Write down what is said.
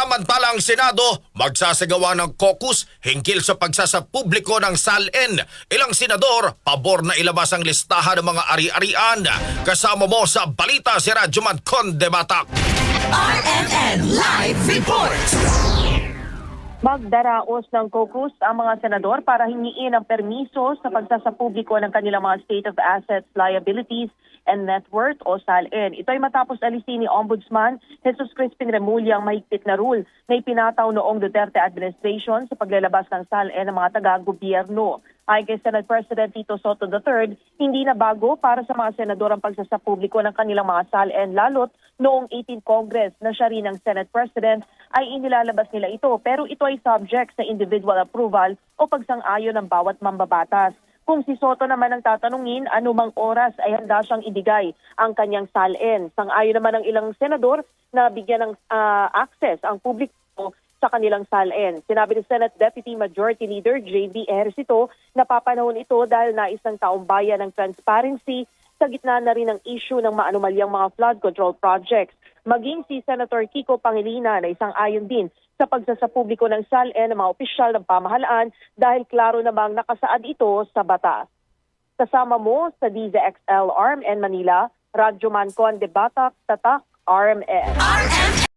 Samantalang Senado, magsasagawa ng caucus hinggil sa pagsasapubliko ng SALN. Ilang senador, pabor na ilabas ang listahan ng mga ari-arian. Kasama mo sa balita si Radyo Madcon de Batak. RMN Live Report! Magdaraos ng caucus ang mga senador para hingiin ang permiso sa pagsasapubliko ng kanilang mga state of assets, liabilities, and net worth o SALN. Ito ay matapos alisin ni Ombudsman Jesus Crispin Remulla ang mahigpit na rule na ipinataw noong Duterte administration sa paglalabas ng SALN ng mga taga-gobyerno. Ayon kay Senate President Tito Soto III, hindi na bago para sa mga senador ang pagsasapubliko ng kanilang mga SALN lalot noong 18 Congress na siya rin ang Senate President ay inilalabas nila ito pero ito ay subject sa individual approval o pagsang-ayon ng bawat mambabatas. Kung si Soto naman ang tatanungin, anumang oras ay handa siyang ibigay ang kanyang SALN. Sang-ayon naman ng ilang senador na bigyan ng ah, access ang publiko sa kanilang SALN. Sinabi ni Senate Deputy Majority Leader J.B. Ejercito na papanahon ito dahil nais ng taong bayan ng transparency sa gitna na rin ng issue ng maanumalyang mga flood control projects. Maging si Senator Kiko Pangilinan na isang ayon din sa pagsasapubliko ng SALN ng mga opisyal ng pamahalaan dahil klaro namang nakasaad ito sa batas. Kasama mo sa DZXL RMN Manila, Radyo Mancon de Batak, Tatak, RMN. RMN